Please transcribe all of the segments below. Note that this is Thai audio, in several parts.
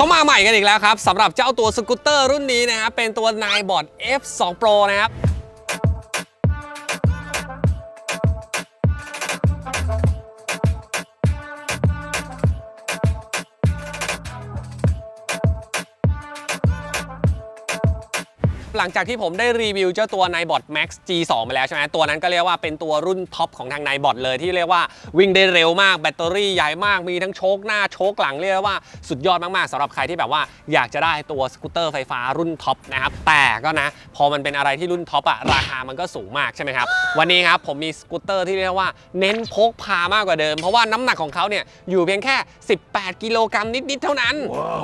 เขามาใหม่กันอีกแล้วครับสำหรับเจ้าตัวสกูตเตอร์รุ่นนี้นะครับเป็นตัว n i b o t F2 Pro นะครับ หลังจากที่ผมได้รีวิวเจ้าตัว n i b o t Max G2 ไปแล้วใช่ไหมตัวนั้นก็เรียกว่าเป็นตัวรุ่นท็อปของทาง n i b o t เลยที่เรียกว่าวิ่งได้เร็วมากแบตเตอรี่ใหญ่มากมีทั้งโชคหน้าโชคหลังเรียกว่าสุดยอดมากๆสำหรับใครที่แบบว่าอยากจะได้ตัวสกูตเตอร์ไฟฟ้ารุ่นท็อปนะครับแต่ก็นะพอมันเป็นอะไรที่รุ่นท็อปอะราคามันก็สูงมากใช่ไหมครับวันนี้ครับผมมีสกูตเตอร์ที่เรียกว่าเน้นพกพามากกว่าเดิม เพราะว่าน้ำหนักของเขาเนี่ยอยู่เพียงแค่ 18 กิโลกรัมนิดๆเท่านั้น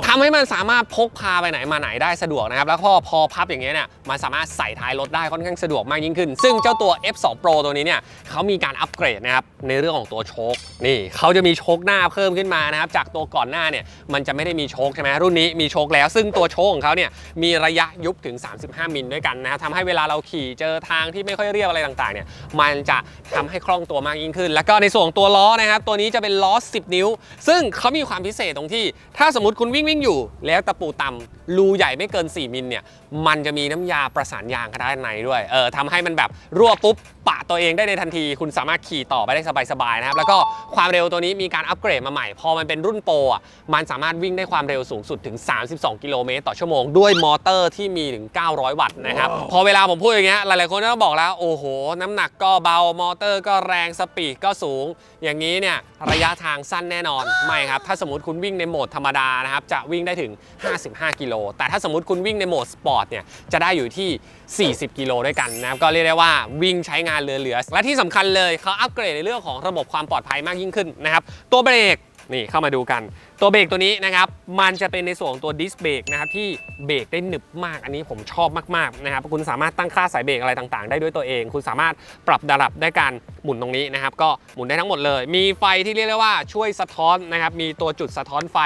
ทำให้มันสามารถพกพาไปไหนมาไหนได้สะดวกนะครับแล้วพอพอพับอย่างเงี้ยเนี่ยมันสามารถใส่ท้ายรถได้ค่อนข้างสะดวกมากยิ่งขึ้น ซึ่งเจ้าตัว F2 Pro ตัวนี้เนี่ยเขามีการอัปเกรดนะครับในเรื่องของตัวโชคนี่เขาจะมีโชคหน้าเพิ่มขึ้นมานะครับจากตัวก่อนหน้าเนี่ยมันจะไม่ได้มีโชคใช่ไหมรุ่นนี้มีโชคแล้ว ซึ่งตัวโชคของเขาเนี่ยมีระยะยุบถึง 35 มิลด้วยกันนะครับทำให้เวลาเราขี่เจอทางที่ไม่ค่อยเรียบอะไรต่างๆเนี่ยมันจะทำให้คล่องตัวมากยิ่งขึ้น แล้วก็ในส่วนของตัวล้อนะครับตัวนี้จะเป็นล้อ 10 นิ้ว ซึ่งเขามีความพิเศษตรงที่ ถ้าสมมติคุณวิ่งวิ่งอยู่ แล้วตะปูต่ำรูใหญ่ไม่เกิน 4 มิลเนี่ยมันจะมีน้ำยาประสานยางด้านในด้วย เออทำให้มันแบบรั่วปุ๊บปะตัวเองได้ในทันที คุณสามารถขี่ต่อไปได้สบายๆนะครับ แล้วก็ความเร็วตัวนี้มีการอัปเกรดมาใหม่ พอมันเป็นรุ่นโปรอะ มันสามารถวิ่งได้ความเร็วสูงสุดถึง 32 กิโลเมตรต่อชั่วโมง ด้วยมอเตอร์ที่มีถึง 900 วัตต์นะครับ พอเวลาผมพูดอย่างเงี้ย หลายๆคนก็บอกแล้ว โอ้โห น้ำหนักก็เบา มอเตอร์ก็แรง สปีดก็สูง อย่างนี้เนี่ย ระยะทางสั้นแน่นอน ไม่ครับ ถ้าสมมติคุณวิ่งในโหมดธรรมดานะครับ จะวิ่งได้ถึง 55 กิโล แต่ถ้าสมมติคุณวิ่งในโหมดสปอร์ตเนี่ยจะได้อยู่ที่ 40 กิโลด้วยกันนะครับก็เรียกได้ว่าวิ่งใช้งานเหลือๆและที่สำคัญเลยเขาอัปเกรดในเรื่องของระบบความปลอดภัยมากยิ่งขึ้นนะครับตัวเบรก นี่เข้ามาดูกัน ตัวเบรกตัวนี้นะครับมันจะเป็นในส่วนของตัวดิสเบรกนะครับที่เบรกได้หนึบมากอันนี้ผมชอบมากๆนะครับคุณสามารถตั้งค่าสายเบรกอะไรต่างๆ ได้ด้วยตัวเอง คุณสามารถปรับดับได้การหมุนตรงนี้นะครับก็หมุนได้ทั้งหมดเลย มีไฟที่เรียกได้ว่าช่วยสะท้อนนะครับมีตัวจุดสะท้อนไฟ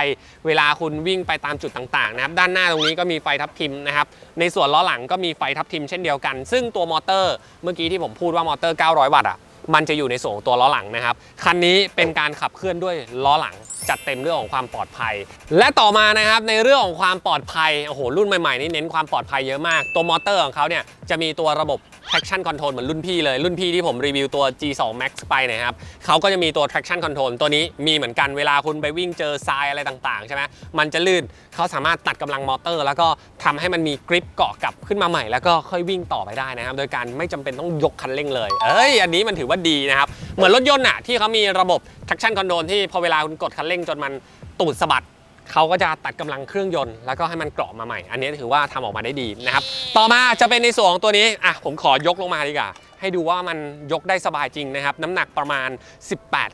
เวลาคุณวิ่งไปตามจุดต่างๆนะครับด้านหน้าตรงนี้ก็มีไฟทับทิมนะครับในส่วนล้อหลังก็มีไฟทับทิมเช่นเดียวกัน ซึ่งตัวมอเตอร์เมื่อกี้ที่ผมพูดว่ามอเตอร์ 900 วัตต์อะ มันจะอยู่ในส่วนของตัวล้อหลังนะครับ คันนี้เป็นการขับเคลื่อนด้วยล้อหลัง จัดเต็มเรื่องของความปลอดภัย และต่อมานะครับในเรื่องของความปลอดภัยโอ้โหรุ่นใหม่ๆนี่เน้นความปลอดภัยเยอะมาก ตัวมอเตอร์ของเขาเนี่ยจะมีตัวระบบ traction control เหมือนรุ่นพี่เลย รุ่นพี่ที่ผมรีวิวตัว G2 Max ไปนะครับเขาก็จะมีตัว traction control ตัวนี้มีเหมือนกันเวลาคุณไปวิ่งเจอทรายอะไรต่างๆใช่ไหมมันจะลื่นเขาสามารถตัดกำลังมอเตอร์ แล้วก็ทำให้มันมีกริปเกาะกลับขึ้นมาใหม่ แล้วก็ค่อยวิ่งต่อไปได้นะครับ โดยการไม่จำเป็นต้องยกคันเร่งเลย เอ้ย อันนี้มันถือว่าดีนะครับ เหมือนรถยนต์อะที่เขามีระบบ traction control ที่พอเวลาคุณกดคันเร่งจนมันตูดสะบัด เขาก็จะตัดกำลังเครื่องยนต์แล้วก็ให้มันเกราะมาใหม่ อันนี้ถือว่าทำออกมาได้ดีนะครับ ต่อมาจะเป็นในส่วนของตัวนี้อะผมขอยกลงมาดีกว่าให้ดูว่ามันยกได้สบายจริงนะครับ น้ำหนักประมาณ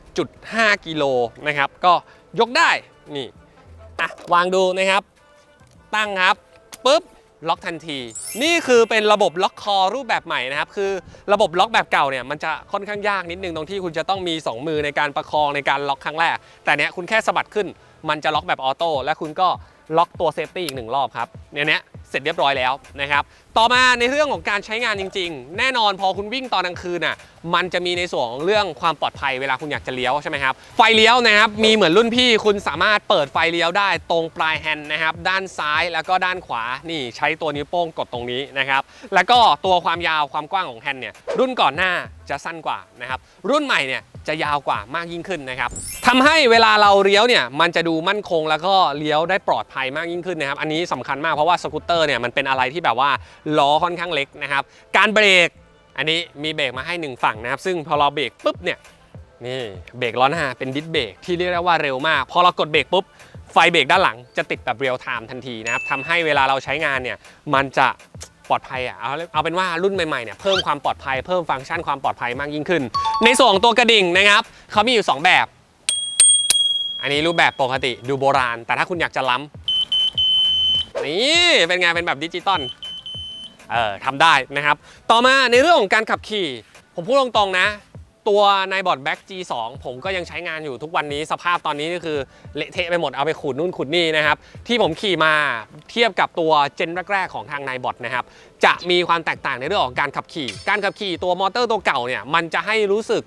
18.5 กิโลนะครับ ก็ยกได้นี่อะวางดูนะครับ ตั้งครับปุ๊บล็อกทันที นี่คือเป็นระบบล็อกคอรูปแบบใหม่นะครับ คือระบบล็อกแบบเก่าเนี่ยมันจะค่อนข้างยากนิดนึงตรงที่คุณจะต้องมี 2 มือในการประคองในการล็อกครั้งแรก แต่เนี้ยคุณแค่สะบัดขึ้น มันจะล็อกแบบออโต้และคุณก็ล็อกตัวเซฟตี้อีกหนึ่งรอบครับเนี่ยเนี้ยเสร็จเรียบร้อยแล้วนะครับ ต่อมาในเรื่องของการใช้งานจริง ๆ แน่นอนพอคุณวิ่งตอนกลางคืนน่ะ มันจะมีในส่วนของเรื่องความปลอดภัยเวลาคุณอยากจะเลี้ยวใช่ไหมครับ ไฟเลี้ยวนะครับ มีเหมือนรุ่นพี่คุณสามารถเปิดไฟเลี้ยวได้ตรงปลายแฮนด์นะครับ ด้านซ้ายแล้วก็ด้านขวา นี่ใช้ตัวนิ้วโป้งกดตรงนี้นะครับ แล้วก็ตัวความยาวความกว้างของแฮนด์เนี่ย รุ่นก่อนหน้าจะสั้นกว่านะครับ รุ่นใหม่เนี่ย จะยาวกว่ามากยิ่งขึ้นนะครับทำให้เวลาเราเลี้ยวเนี่ยมันจะดูมั่นคงแล้วก็เลี้ยวได้ปลอดภัยมากยิ่งขึ้นนะครับ อันนี้สำคัญมากเพราะว่าสกูตเตอร์เนี่ยมันเป็นอะไรที่แบบว่าล้อค่อนข้างเล็กนะครับ การเบรกอันนี้มีเบรกมาให้หนึ่งฝั่งนะครับ ซึ่งพอเราเบรกปุ๊บเนี่ยนี่เบรกล้อหน้าเป็นดิสเบรกที่เรียกได้ว่าเร็วมาก พอเรากดเบรกปุ๊บไฟเบรกด้านหลังจะติดแบบเรียลไทม์ทันทีนะครับทำให้เวลาเราใช้งานเนี่ยมันจะ ปลอดภัยอะเอาเอาเป็นว่ารุ่นใหม่ๆเนี่ยเพิ่มความปลอดภัยเพิ่มฟังก์ชันความปลอดภัยมากยิ่งขึ้น ในส่วนของตัวกระดิ่งนะครับเขามีอยู่ 2 แบบ อันนี้รูปแบบปกติดูโบราณ แต่ถ้าคุณอยากจะล้ำนี่เป็นไงเป็นแบบดิจิตอลเออทำได้นะครับ ต่อมาในเรื่องของการขับขี่ ผมพูดตรงๆนะ ตัวในบอร์ดแบ็ก G2 ผมก็ยังใช้งานอยู่ทุกวันนี้สภาพตอนนี้ก็คือเละเทะไปหมดเอาไปขูดนู่นขูดนี่นะครับ ที่ผมขี่มาเทียบกับตัวเจนแรก ๆ ของทางในบอร์ดนะครับ จะมีความแตกต่างในเรื่องของการขับขี่ การขับขี่ตัวมอเตอร์ตัวเก่าเนี่ยมันจะให้รู้สึก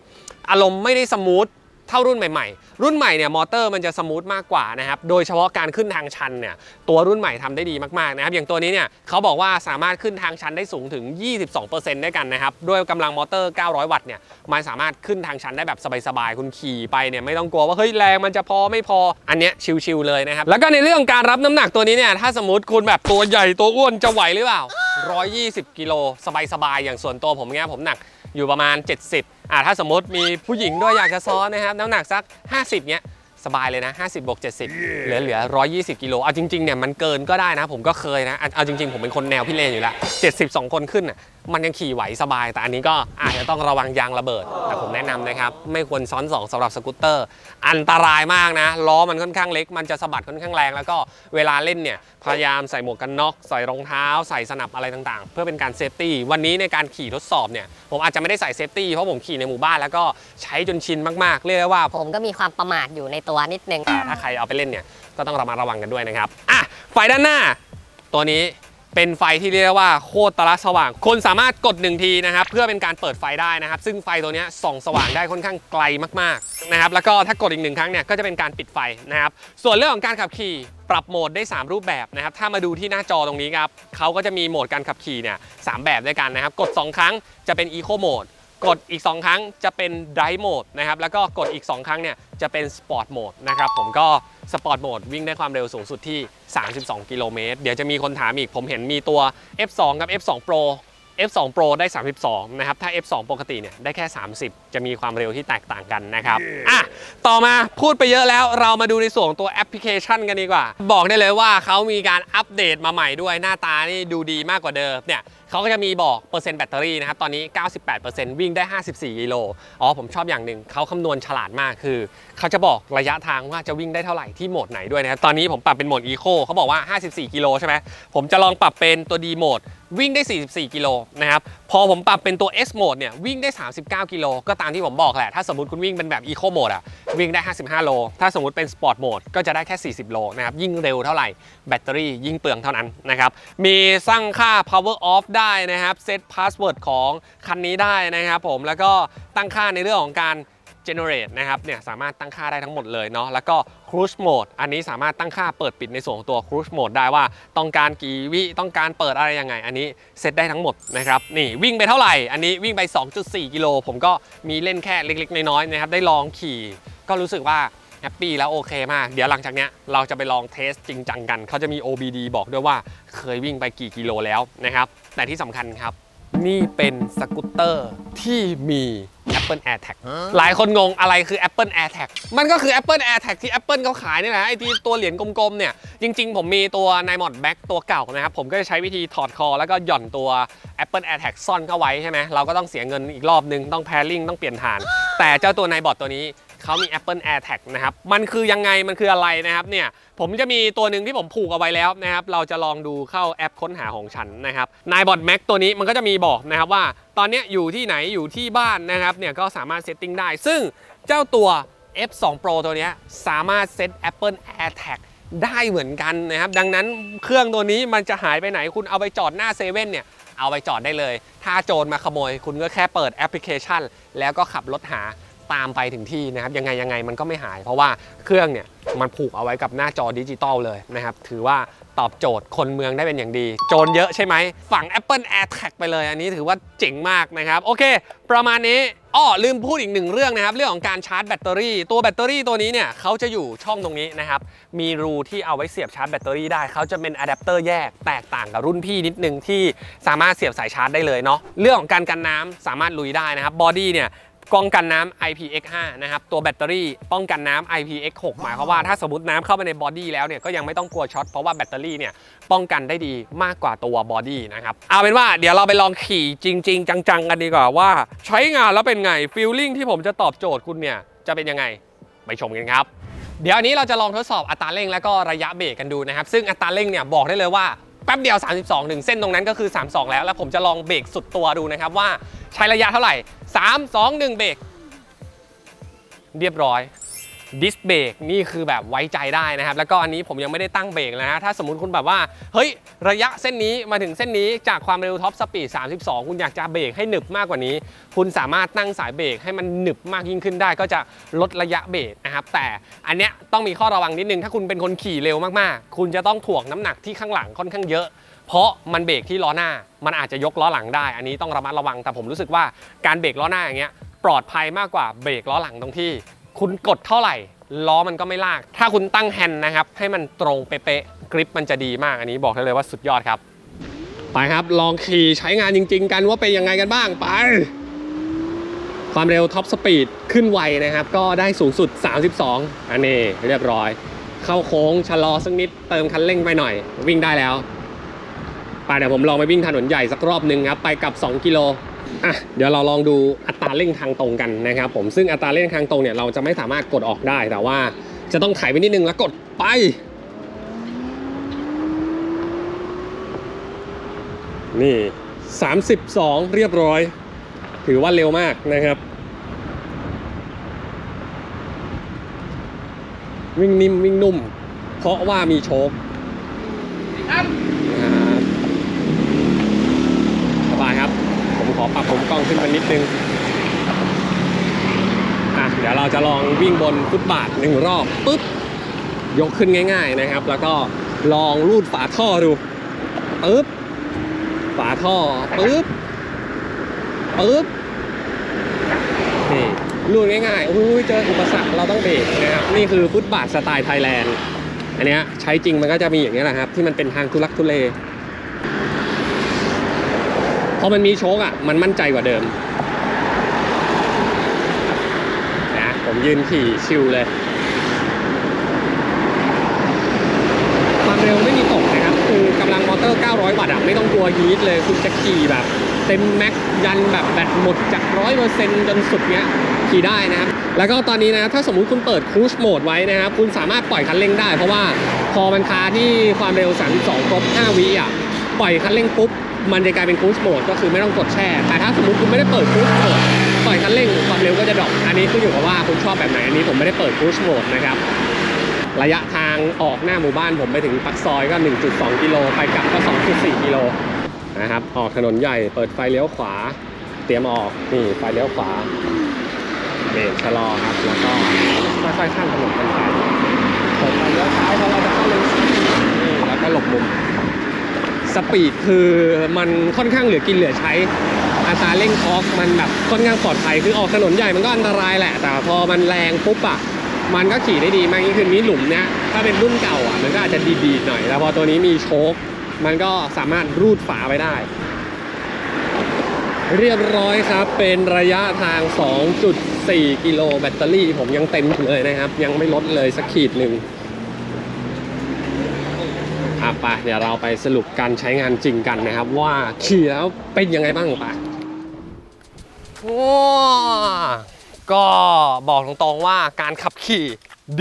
อารมณ์ไม่ได้สมูท เท่ารุ่นใหม่ๆ รุ่นใหม่เนี่ยมอเตอร์มันจะสมูทมากกว่านะครับ โดยเฉพาะการขึ้นทางชันเนี่ยตัวรุ่นใหม่ทำได้ดีมากๆนะครับ อย่างตัวนี้เนี่ยเขาบอกว่าสามารถขึ้นทางชันได้สูงถึง 22%ด้วยกันนะครับ ด้วยกำลังมอเตอร์ 900 วัตต์เนี่ยมันสามารถขึ้นทางชันได้แบบสบายๆ คุณขี่ไปเนี่ยไม่ต้องกลัวว่าเฮ้ยแรงมันจะพอไม่พอ อันเนี้ยชิลๆเลยนะครับ แล้วก็ในเรื่องการรับน้ำหนักตัวนี้เนี่ยถ้าสมมติคุณแบบตัวใหญ่ตัวอ้วนจะไหวหรือเปล่า120 กิโลสบายๆอย่างส่วนตัวผมเนี่ยผมหนัก อยู่ประมาณ 70อ่าถ้าสมมติมีผู้หญิงด้วยอยากจะซ้อนนะครับน้ำหนักสัก 50เนี้ยสบายเลยนะ 50บวก70 เหลือเหลือ 120 กิโล เอาจริงๆเนี่ยมันเกินก็ได้นะ ผมก็เคยนะ เอาเอาจริงๆ ผมเป็นคนแนวพี่เลนอยู่แล้ว 72 คนขึ้นน่ะ มันยังขี่ไหวสบาย แต่อันนี้ก็อาจจะต้องระวังยางระเบิด แต่ผมแนะนำนะครับ ไม่ควรซ้อน2สำหรับสกูตเตอร์ อันตรายมากนะล้อมันค่อนข้างเล็ก มันจะสะบัดค่อนข้างแรง แล้วก็เวลาเล่นเนี่ยพยายามใส่หมวกกันน็อกใส่รองเท้า ใส่สนับอะไรต่างๆ เพื่อเป็นการเซฟตี้วันนี้ในการขี่ทดสอบเนี่ยผมอาจจะไม่ได้ใส่เซฟตี้เพราะผมขี่ในหมู่บ้านแล้วก็ใช้จนชินมากๆเรียกได้ว่า ผมก็มีความประมาทอยู่ในตัวนิดนึงแต่ถ้าใครเอาไปเล่นเนี่ยก็ต้องระมัดระวังกันด้วยนะครับอะไฟด้านหน้า ตัวนี้ เป็นไฟที่เรียกว่าโคตรตระสว่าง คนสามารถกดหนึ่งทีนะครับเพื่อเป็นการเปิดไฟได้นะครับ ซึ่งไฟตัวนี้ส่องสว่างได้ค่อนข้างไกลมากๆนะครับแล้วก็ถ้ากดอีกหนึ่งครั้งเนี่ยก็จะเป็นการปิดไฟนะครับส่วนเรื่องของการขับขี่ปรับโหมดได้ 3 รูปแบบนะครับ ถ้ามาดูที่หน้าจอตรงนี้ครับเขาก็จะมีโหมดการขับขี่เนี่ยสามแบบด้วยกันนะครับ กด 2 ครั้งจะเป็น Eco Mode กดอีก 2 ครั้งจะเป็น Drive Mode นะครับ แล้วก็กดอีก 2 ครั้งเนี่ยจะเป็น Sport Mode นะครับ ผมก็ Sport Mode วิ่งได้ความเร็วสูงสุดที่ 32 กิโลเมตร เดี๋ยวจะมีคนถามอีก ผมเห็นมีตัว F2 กับ F2 Pro F2 Pro ได้ 32 นะครับ ถ้า F2 ปกติเนี่ยได้แค่ 30 จะมีความเร็วที่แตกต่างกันนะครับอะ ต่อมาพูดไปเยอะแล้วเรามาดูในส่วนของตัวแอปพลิเคชันกันดีกว่า บอกได้เลยว่าเขามีการอัปเดตมาใหม่ด้วยหน้าตานี่ดูดีมากกว่าเดิมเนี่ยเขาก็จะมีบอกเปอร์เซ็นต์แบตเตอรี่นะครับ ตอนนี้ 98%วิ่งได้ 54กิโลอ๋อ ผมชอบอย่างหนึ่งเขาคำนวณฉลาดมากคือ เขาจะบอกระยะทางว่าจะวิ่งได้เท่าไหร่ที่โหมดไหนด้วยนะครับ ตอนนี้ผมปรับเป็นโหมดอีโคเขาบอกว่า 54 กิโลใช่ไหมผมจะลองปรับเป็นตัว D โหมด วิ่งได้ 44 กิโลนะครับพอผมปรับเป็นตัว S Mode เนี่ยวิ่งได้ 39 กิโลก็ตามที่ผมบอกแหละ ถ้าสมมติคุณวิ่งเป็นแบบ Eco Mode อะวิ่งได้ 55 โล ถ้าสมมติเป็น Sport Mode ก็จะได้แค่ 40 โลนะครับยิ่งเร็วเท่าไหร่แบตเตอรี่ยิ่งเปลืองเท่านั้นนะครับมีสร้างค่า power off ได้นะครับเซต password ของคันนี้ได้นะครับผมแล้วก็ตั้งค่าในเรื่องของการ generate นะครับเนี่ยสามารถตั้งค่าได้ทั้งหมดเลยเนาะแล้วก็ cruise mode อันนี้สามารถตั้งค่าเปิดปิดในส่วนของตัว cruise mode ได้ว่าต้องการกี่วิต้องการเปิดอะไรยังไง อันนี้เซตได้ทั้งหมดนะครับนี่วิ่งไปเท่าไหร่ อันนี้วิ่งไป 2.4 กิโลผมก็มีเล่นแค่เล็ก ๆ น้อยๆนะครับได้ลองขี่ก็รู้สึกว่าแฮปปี้แล้วโอเคมาก เดี๋ยวหลังจากเนี้ยเราจะไปลองเทสจริงจังกัน เขาจะมี OBD บอกด้วยว่าเคยวิ่งไปกี่กิโลแล้วนะครับ แต่ที่สำคัญครับ นี่เป็นสกูตเตอร์ที่มี Apple AirTag หลายคนงงอะไรคือ Apple AirTag มันก็คือ Apple AirTag ที่ Apple เขาขายนี่แหละไอ้ที่ตัวเหรียญกลมๆเนี่ยจริงๆ ผมมีตัว n i m o d Back ตัวเก่านะครับ ผมก็จะใช้วิธีถอดคอ แล้วก็หย่อนตัว Apple AirTag ซ่อนเข้าไว้ใช่ไหมเราก็ต้องเสียเงินอีกรอบนึงต้อง pairing ต้องเปลี่ยนฐาน แต่เจ้าตัว n i b o t ตัวนี้ เขามี Apple AirTag นะครับ มันคือยังไงมันคืออะไรนะครับเนี่ยผมจะมีตัวหนึ่งที่ผมผูกเอาไว้แล้วนะครับ เราจะลองดูเข้าแอปค้นหาของฉันนะครับ n i b o t Max ตัวนี้มันก็จะมีบอกนะครับว่า ตอนนี้อยู่ที่ไหนอยู่ที่บ้านนะครับเนี่ยก็สามารถเซตติ้งได้ ซึ่งเจ้าตัว F2 Pro ตัวนี้สามารถเซต Apple AirTag ได้เหมือนกันนะครับ ดังนั้นเครื่องตัวนี้มันจะหายไปไหนคุณเอาไปจอดหน้าเซเว่นเนี่ยเอาไปจอดได้เลย ถ้าโจรมาขโมย คุณก็แค่เปิดแอปพลิเคชัน แล้วก็ขับรถหา ตามไปถึงที่นะครับยังไงยังไงมันก็ไม่หาย เพราะว่าเครื่องเนี่ยมันผูกเอาไว้กับหน้าจอดิจิตอลเลยนะครับถือว่าตอบโจทย์คนเมืองได้เป็นอย่างดี โจรเยอะใช่ไหมฝั่ง Apple AirTag ไปเลย อันนี้ถือว่าเจ๋งมากนะครับ โอเค ประมาณนี้อ้อลืมพูดอีกหนึ่งเรื่องนะครับ เรื่องของการชาร์จแบตเตอรี่ ตัวแบตเตอรี่ตัวนี้เนี่ยเขาจะอยู่ช่องตรงนี้นะครับ มีรูที่เอาไว้เสียบชาร์จแบตเตอรี่ได้เขาจะเป็นอะแดปเตอร์แยกแตกต่างกับรุ่นพี่นิดนึงที่สามารถเสียบสายชาร์จได้เลยเนาะเรื่องของการกันน้ำสามารถลุยได้นะครับบอดี้เนี่ย กล้องกันน้ำ IPX5 นะครับตัวแบตเตอรี่ป้องกันน้ำ IPX6 หมายความว่าถ้าสมมติน้ำเข้าไปในบอดี้แล้วเนี่ยก็ยังไม่ต้องกลัวช็อตเพราะว่าแบตเตอรี่เนี่ยป้องกันได้ดีมากกว่าตัวบอดี้นะครับเอาเป็นว่าเดี๋ยวเราไปลองขี่จริง ๆ จังๆกันดีกว่าว่า ใช้งานแล้วเป็นไงฟีลลิ่งที่ผมจะตอบโจทย์คุณเนี่ยจะเป็นยังไงไปชมกันครับเดี๋ยวอันนี้เราจะลองทดสอบอัตราเร่งแล้วก็ระยะเบรกกันดูนะครับ ซึ่งอัตราเร่งเนี่ยบอกได้เลยว่าแป๊บเดียว 32 ถึงเส้นตรงนั้นก็คือ 32 แล้ว แล้วผมจะลองเบรกสุดตัวดูนะครับว่าใช้ระยะเท่าไหร่ 3 2 1 เบรกเรียบร้อย ดิสเบรกนี่คือแบบไว้ใจได้นะครับ แล้วก็อันนี้ผมยังไม่ได้ตั้งเบรกนะฮะถ้าสมมติคุณแบบว่า เฮ้ย ระยะเส้นนี้มาถึงเส้นนี้จากความเร็วท็อปสปีด 32 คุณอยากจะเบรกให้หนึบมากกว่านี้ คุณสามารถตั้งสายเบรกให้มันหนึบมากยิ่งขึ้นได้ ก็จะลดระยะเบรกนะครับ แต่อันเนี้ยต้องมีข้อระวังนิดนึง ถ้าคุณเป็นคนขี่เร็วมากๆ คุณจะต้องถ่วงน้ำหนักที่ข้างหลังค่อนข้างเยอะเพราะมันเบรกที่ล้อหน้า มันอาจจะยกล้อหลังได้ อันนี้ต้องระมัดระวัง แต่ผมรู้สึกว่าการเบรกล้อหน้าอย่างเงี้ยปลอดภัยมากกว่าเบรกล้อหลังตรงที่ คุณกดเท่าไหร่ล้อมันก็ไม่ลาก ถ้าคุณตั้งแฮนด์นะครับ ให้มันตรงเป๊ะๆกริปมันจะดีมากอันนี้บอกได้เลยว่าสุดยอดครับ ไปครับ ลองขี่ใช้งานจริง ๆ กันว่าเป็นยังไงกันบ้างไป ความเร็วท็อปสปีดขึ้นไวนะครับ ก็ได้สูงสุด 32 อันนี้เรียบร้อย เข้าโค้งชะลอสักนิดเติมคันเร่งไปหน่อย วิ่งได้แล้ว ไปเดี๋ยวผมลองไปวิ่งถนนใหญ่สักรอบหนึ่งครับ ไปกับ 2 กิโล อะเดี๋ยวเราลองดูอัตราเร่งทางตรงกันนะครับผมซึ่งอัตราเร่งทางตรงเนี่ยเราจะไม่สามารถกดออกได้แต่ว่าจะต้องไถไปนิดนึงแล้วกดไป นี่ 32 เรียบร้อย ถือว่าเร็วมากนะครับ วิ่งนิ่มวิ่งนุ่ม เพราะว่ามีโชคครับสบายครับ ผมข อปรับผมกล้องขึ้นมานิดนึงอะเดี๋ยวเราจะลองวิ่งบนฟุตบาทหนึ่งรอบปุ๊บยกขึ้นง่าย ๆนะครับ แล้วก็ลองรูดฝาท่อดูปึ๊บฝาท่อปึ๊บปึ๊บนี่รูดง่ายๆอุ้ยเจออุปสรรคเราต้องเบรกนะครับนี่คือฟุตบาทสไตล์ไทยแลนด์อันนี้ใช้จริงมันก็จะมีอย่างนี้แหละครับ ที่มันเป็นทางทุลักทุเล พอมันมีโชคอะ มันมั่นใจกว่าเดิมนะผมยืนขี่ชิวเลย ความเร็วไม่มีตกนะครับ คือกำลังมอเตอร์ 900 วัตต์อะ ไม่ต้องกลัวฮีทเลย คุณจะขี่แบบ เต็มแม็กยันแบบแบตหมดจาก 100%จนสุดเนี้ยขี่ได้นะครับ แล้วก็ตอนนี้นะถ้าสมมุติคุณเปิดค u ู e โหมดไว้นะครับ คุณสามารถปล่อยคันเร่งได้ เพราะว่าพอมันคาที่ความเร็ว 32 ครบ 5 วิอะ ปล่อยคันเร่งปุ๊บ มันจะกลายเป็นค u ู e โหมดก็คือไม่ต้องกดแช่ แต่ถ้าสมมติคุณไม่ได้เปิดค u ู e โหมดปล่อยคันเร่งความเร็วก็จะดรอปอันนี้ขึ้นอยู่กับว่าคุณชอบแบบไหน อันนี้ผมไม่ได้เปิดค u ู e โหมดนะครับ ระยะทางออกหน้าหมู่บ้านผมไปถึงปักซอยก็ 1.2 กิโล ไปกลับก็ 2.4 กิโลนะครับ ออกถนนใหญ่ เปิดไฟเลี้ยวขวา เตรียมออก นี่ไฟเลี้ยวขวา เบรกชะลอครับ แล้วก็ค่อยๆข้ามถนนกันไปเปิดไฟเลี้ยวซ้ายพอเราจะเข้าเลนซ้ายนี่แล้วก็หลบมุม สปีดคือมันค่อนข้างเหลือกินเหลือใช้ อัตราเร่งทอกมันแบบค่อนข้างปลอดภัยคือออกถนนใหญ่มันก็อันตรายแหละ แต่พอมันแรงปุ๊บอะมันก็ขี่ได้ดีมากยิ่งขึ้นนี้หลุมเนี้ยถ้าเป็นรุ่นเก่าอะมันก็อาจจะดีๆหน่อยแต่พอตัวนี้มีโชคมันก็สามารถรูดฝาไปได้ เรียบร้อยครับ เป็นระยะทาง 2.4 กิโลแบตเตอรี่ผมยังเต็มเลยนะครับ ยังไม่ลดเลยสักขีดหนึ่ง ไปเดี๋ยวเราไปสรุปการใช้งานจริงกันนะครับ ว่าขี่แล้วเป็นยังไงบ้างปะว้าก็บอกตรงๆว่าการขับขี่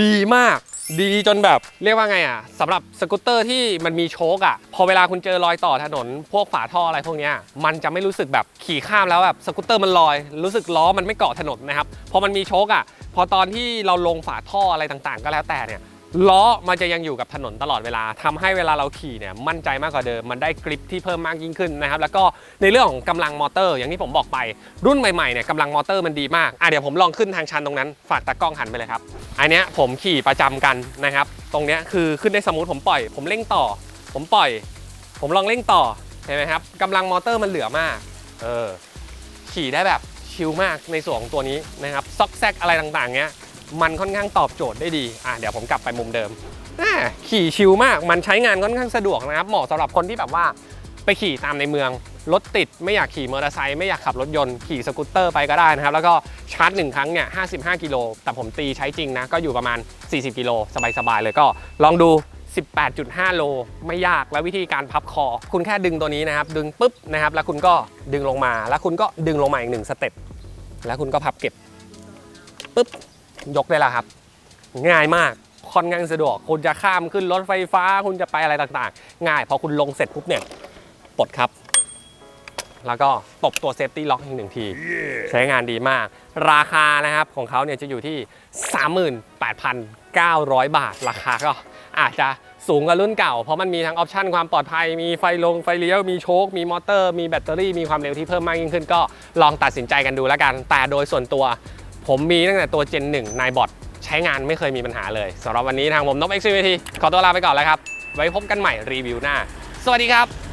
ดีมาก ดีจนแบบเรียกว่าไงอะสำหรับสกูตเตอร์ที่มันมีโชคอะ พอเวลาคุณเจอรอยต่อถนน พวกฝาท่ออะไรพวกเนี้ยมันจะไม่รู้สึกแบบขี่ข้ามแล้วแบบสกูตเตอร์มันลอย รู้สึกล้อมันไม่เกาะถนนนะครับพอมันมีโชคอะ พอตอนที่เราลงฝาท่ออะไรต่างๆ ก็แล้วแต่เนี่ย ล้อมันจะยังอยู่กับถนนตลอดเวลาทำให้เวลาเราขี่เนี่ยมั่นใจมากกว่าเดิม มันได้กริปที่เพิ่มมากยิ่งขึ้นนะครับแล้วก็ในเรื่องของกำลังมอเตอร์ อย่างที่ผมบอกไป รุ่นใหม่ๆเนี่ยกำลังมอเตอร์มันดีมากอะเดี๋ยวผมลองขึ้นทางชันตรงนั้น ฝากตากล้องหันไปเลยครับอันเนี้ยผมขี่ประจำกันนะครับ ตรงเนี้ยคือขึ้นได้สมูทผมปล่อย ผมเร่งต่อ ผมปล่อย ผมลองเร่งต่อเห็นไหมครับกำลังมอเตอร์มันเหลือมากเออขี่ได้แบบชิลมากในส่วนของตัวนี้นะครับซอกแซกอะไรต่างๆเนี้ย มันค่อนข้างตอบโจทย์ได้ดี อะเดี๋ยวผมกลับไปมุมเดิม ขี่ชิลมาก มันใช้งานค่อนข้างสะดวกนะครับ เหมาะสำหรับคนที่แบบว่าไปขี่ตามในเมือง รถติดไม่อยากขี่มอเตอร์ไซค์ไม่อยากขับรถยนต์ขี่สกูตเตอร์ไปก็ได้นะครับ แล้วก็ชาร์จหนึ่งครั้งเนี่ย55 กิโล แต่ผมตีใช้จริงนะ ก็อยู่ประมาณ 40 กิโลสบายๆเลยก็ลองดู 18.5 โล ไม่ยากแล้ววิธีการพับคอ คุณแค่ดึงตัวนี้นะครับ ดึงปุ๊บนะครับ แล้วคุณก็ดึงลงมา แล้วคุณก็ดึงลงมาอีกหนึ่งสเต็ปแล้วคุณก็พับเก็บปุ๊บ ยกได้แล้วครับ ง่ายมากค่อนข้างสะดวก คุณจะข้ามขึ้นรถไฟฟ้า คุณจะไปอะไรต่างๆ ง่าย พอคุณลงเสร็จปุ๊บเนี่ยปลดครับ แล้วก็ตบตัวเซฟตี้ล็อกอีกหนึ่งทีใช้งานดีมาก ราคานะครับของเขาเนี่ยจะอยู่ที่ 38,900 บาท ราคาก็อาจจะสูงกว่ารุ่นเก่า เพราะมันมีทั้งออปชันความปลอดภัย มีไฟลงไฟเลี้ยว มีโชค มีมอเตอร์ มีแบตเตอรี่ มีความเร็วที่เพิ่มมากยิ่งขึ้น ก็ลองตัดสินใจกันดูแล้วกัน แต่โดยส่วนตัว ผมมีตั้งแต่ตัว Gen 1นายบอทใช้งานไม่เคยมีปัญหาเลยสำหรับวันนี้ทางผมนบ x ็กซ์ขอตัวลาไปก่อนแล้วครับ ไว้พบกันใหม่รีวิวหน้า สวัสดีครับ